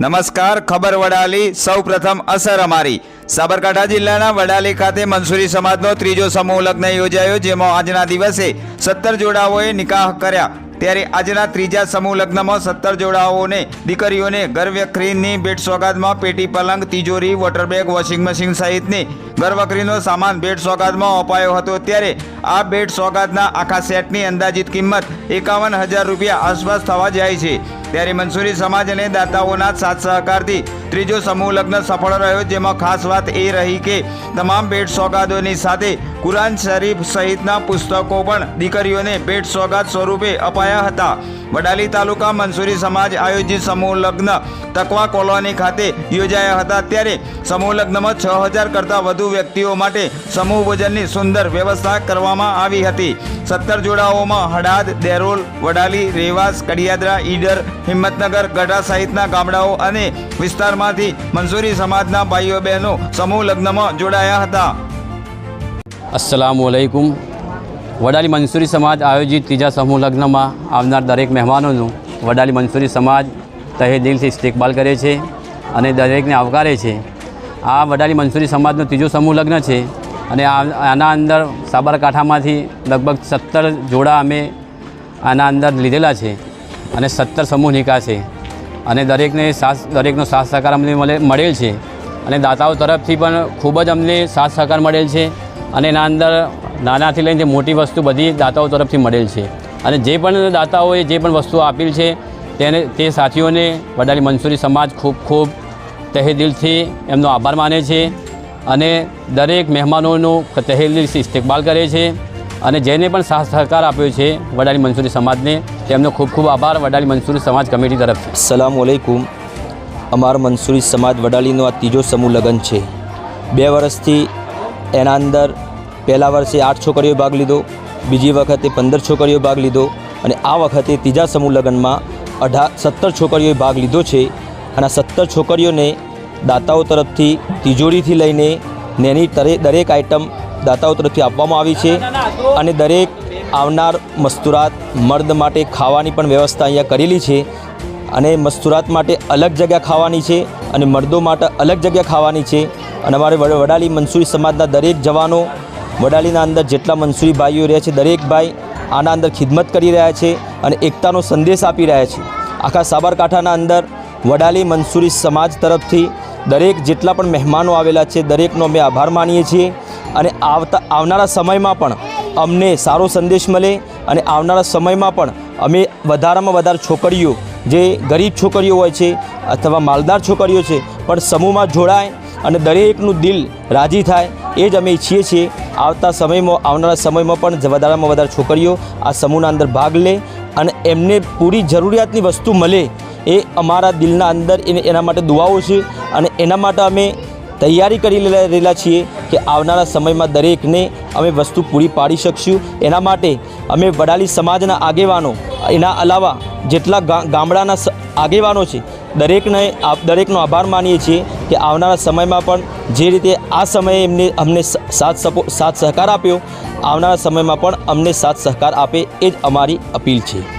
નમસ્કાર, ખબર વડાલી. સૌ પ્રથમ અસર અમારી. સાબરકાંઠા જિલ્લાના વડાલી ખાતે મંસૂરી સમાજનો ત્રીજો સમૂહ લગ્ન યોજાયો, જેમાં આજના દિવસે સત્તર જોડાઓએ નિકાહ કર્યા. ત્યારે આજના ત્રીજા સમૂહ લગ્નમાં સત્તર જોડાઓને, દીકરીઓને ઘરવખરીની ભેટ સોગાદમાં પેટી પલંગ, તિજોરી, વોટરબેગ, વોશિંગ મશીન સહિતની ઘરવખરીનો સામાન ભેટ સોગાદમાં અપાયો હતો ત્યારે આ ભેટ સોગાદના આખા સેટની અંદાજિત કિંમત એકાવન હજાર રૂપિયા આસપાસ થવા જાય છે. ત્યારે મંસૂરી સમાજ અને દાતાઓના સાથ સહકારથી ત્રીજો સમૂહ લગ્ન સફળ રહ્યો, જેમાં ખાસ વાત એ રહી કે તમામ ભેટ સોગાદોની સાથે કુરાન શરીફ સહિતના પુસ્તકો પણ દીકરીઓને ભેટ સોગાદ સ્વરૂપે અપાયા હતા. વડાલી તાલુકા મંસૂરી સમાજ આયોજિત સમૂહ લગ્ન તકવા કોલોની ખાતે યોજાયા હતા. ત્યારે સમૂહ લગ્નમાં છ હજાર કરતાં વધુ વ્યક્તિઓ માટે સમૂહ ભોજનની સુંદર વ્યવસ્થા કરવામાં આવી હતી. સત્તર જોડાઓમાં હડાદ, દેરોલ, વડાલી, રેવાસ, કડિયાદરા, ઈડર, હિંમતનગર ગઢા સહિતના ગામડાઓ અને વિસ્તારમાંથી મંસૂરી સમાજના ભાઈઓ બહેનો સમૂહ લગ્નમાં જોડાયા હતા. અસલામ વડાલી મંસૂરી સમાજ આયોજિત ત્રીજા સમૂહ લગ્નમાં આવનાર દરેક મહેમાનોનું વડાલી મંસૂરી સમાજ તહે દિલથી ઇસ્તેકબાલ કરે છે અને દરેકને આવકારે છે. આ વડાલી મંસૂરી સમાજનો ત્રીજો સમૂહ લગ્ન છે અને આના અંદર સાબરકાંઠામાંથી લગભગ સત્તર જોડા અમે આના અંદર લીધેલા છે અને સત્તર સમૂહ નિકાહ છે અને દરેકને સાથ દરેકનો સાથ સહકાર અમને મળે, મળેલ છે. અને દાતાઓ તરફથી પણ ખૂબ જ અમને સાથ સહકાર મળેલ છે અને એના અંદર નાનાથી લઈને મોટી વસ્તુ બધી દાતાઓ તરફથી મળેલ છે. અને જે પણ દાતાઓએ જે પણ વસ્તુઓ આપેલ છે, તેને, તે સાથીઓને વડાલી મંસૂરી સમાજ ખૂબ ખૂબ તહે દિલથી એમનો આભાર માને છે અને દરેક મહેમાનોનું તહે દિલથી ઇસ્તેકબાલ કરે છે અને જેને પણ સાથ સહકાર આપ્યો છે વડાલી મંસૂરી સમાજને, તેમનો ખૂબ ખૂબ આભાર વડાલી મંસૂરી સમાજ કમિટી તરફથી. સલામ વલૈકુમ અમારો મંસૂરી સમાજ વડાલીનો આ ત્રીજો સમૂહ લગ્ન છે. બે વર્ષથી એના અંદર પહેલા વર્ષે આઠ છોકરીઓએ ભાગ લીધો, બીજી વખતે પંદર છોકરીઓએ ભાગ લીધો અને આ વખતે ત્રીજા સમૂહ લગ્નમાં અઢાર સત્તર છોકરીઓએ ભાગ લીધો છે અને આ સત્તર છોકરીઓને દાતાઓ તરફથી તિજોરીથી લઈને નેની દરેક આઇટમ દાતાઓ તરફથી આપવામાં આવી છે અને દરેક આવનાર મસ્તુરાત મર્દ માટે ખાવાની પણ વ્યવસ્થા અહીંયા કરેલી છે અને મસ્તુરાત માટે અલગ જગ્યા ખાવાની છે અને મર્દો માટે અલગ જગ્યા ખાવાની છે અને અમારે વડ- વડાલી મનસુરી સમાજના દરેક જવાનો વડાલીના અંદર જેટલા મનસુરી ભાઈઓ રહ્યા છે, દરેક ભાઈ આના અંદર ખિદમત કરી રહ્યા છે અને એકતાનો સંદેશ આપી રહ્યા છે. આખા સાબરકાંઠાના અંદર વડાલી મનસુરી સમાજ તરફથી દરેક જેટલા પણ મહેમાનો આવેલા છે, દરેકનો અમે આભાર માનીએ છીએ અને આવતા, આવનારા સમયમાં પણ અમને સારો સંદેશ મળે અને આવનારા સમયમાં પણ અમે વધારામાં વધારે છોકરીઓ, જે ગરીબ છોકરીઓ હોય છે અથવા માલદાર છોકરીઓ છે, પણ સમૂહમાં જોડાય અને દરેકનું દિલ રાજી થાય એ જ અમે ઈચ્છીએ છીએ. આવતા સમયમાં, આવનારા સમયમાં પણ વધારામાં વધારે છોકરીઓ આ સમૂહના અંદર ભાગ લે અને એમને પૂરી જરૂરિયાતની વસ્તુ મળે એ અમારા દિલના અંદર એને એના માટે દુઆઓ છે અને એના માટે અમે તૈયારી કરી રહેલા છીએ કે આવનારા સમયમાં દરેકને અમે વસ્તુ પૂરી પાડી શકશું. એના માટે અમે વડાલી સમાજના આગેવાનો, એના અલાવા જેટલા ગામડાના આગેવાનો છે દરેકને દરેકનો આભાર માનીએ છીએ કે આવનારા સમયમાં પણ જે રીતે આ સમયે એમને અમને સાથ સપો સાથ સહકાર આપ્યો, આવનારા સમયમાં પણ અમને સાથ સહકાર આપે એ જ અમારી અપીલ છે.